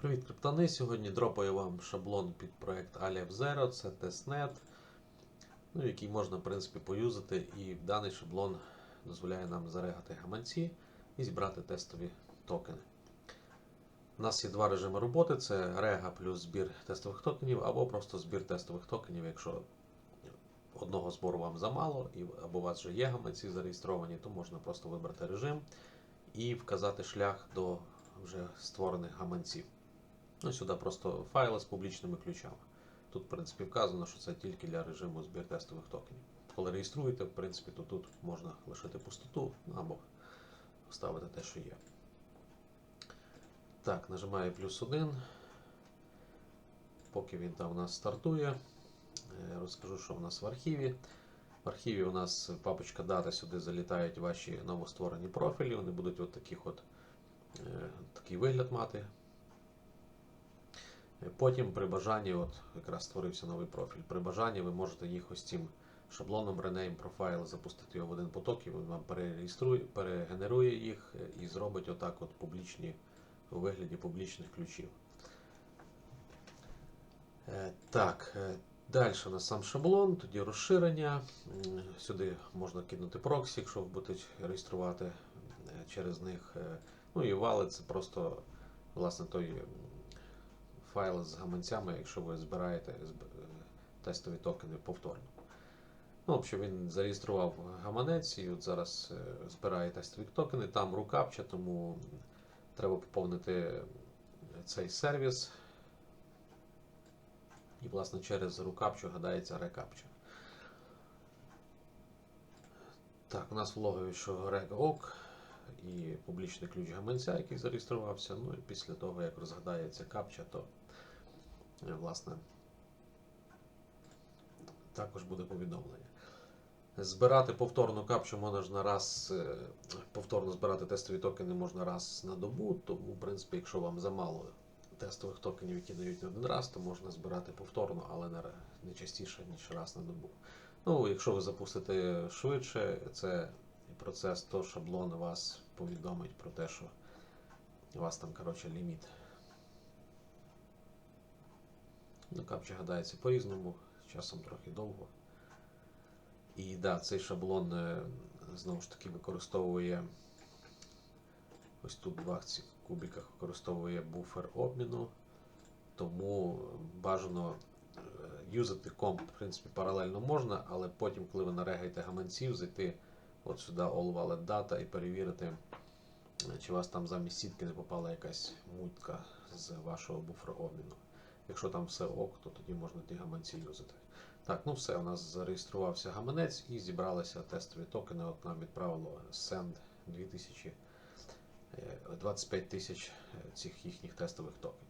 Привіт, криптони! Сьогодні дропаю вам шаблон під проект Aleph Zero, це тестнет, ну, який можна в принципі поюзати. І даний шаблон дозволяє нам зарегати гаманці і зібрати тестові токени. У нас є два режими роботи: це рега плюс збір тестових токенів, або просто збір тестових токенів, якщо одного збору вам замало, або у вас вже є гаманці зареєстровані, то можна просто вибрати режим і вказати шлях до вже створених гаманців. Ну, сюди просто файли з публічними ключами. Тут, в принципі, вказано, що це тільки для режиму збір тестових токенів. Коли реєструєте, в принципі, то тут можна лишити пустоту або вставити те, що є. Так, нажимаю плюс один. Поки він там у нас стартує, е, розкажу, що у нас в архіві. В архіві у нас папочка дата, сюди залітають ваші новостворені профілі. Вони будуть от таких от, е, такий вигляд мати. Потім при бажанні, от якраз створився новий профіль. При бажанні ви можете їх ось цим шаблоном Rename Profile запустити його в один поток, і він вам перереєструє, перегенерує їх і зробить отак от публічні у вигляді публічних ключів. Е, Так, е, далі у нас сам шаблон, тоді розширення. Сюди можна кинути проксі, якщо ви будете реєструвати е, через них. Е, Ну і валет це просто власне той файл з гаманцями, якщо ви збираєте тестові токени повторно. Ну, в він зареєстрував гаманець і от зараз е, збирає тестові токени. Там рукапча, тому треба поповнити цей сервіс. І, власне, через рукапчу гадається рекапча. Так, у нас в логові, що rec.ok і публічний ключ гаманця, який зареєструвався. Ну і після того, як розгадається капча, то е, власне також буде повідомлення. Збирати повторну капчу можна на раз, е, повторно збирати тестові токени можна раз на добу, тому, в принципі, якщо вам замало тестових токенів, які дають один раз, то можна збирати повторно, але не, частіше, ніж раз на добу. Ну, якщо ви запустите швидше цей процес, то шаблон вас повідомить про те, що у вас там, коротше, ліміт. Ну, капча гадається по-різному, часом трохи довго. І да, цей шаблон е, знову ж таки використовує ось тут в двох цих кубиках використовує буфер обміну, тому бажано е, юзати комп, в принципі, паралельно можна, але потім, коли ви нарегаєте гаманців, зайти от сюди All Wallet Data і перевірити, е, чи у вас там замість сітки не попала якась мутка з вашого буфера обміну. Якщо там все ок, то тоді можна ті гаманці юзати. Так, ну все, у нас зареєструвався гаманець і зібралися тестові токени. От нам відправило Send 2000, е, 25 тисяч е, цих їхніх тестових токенів.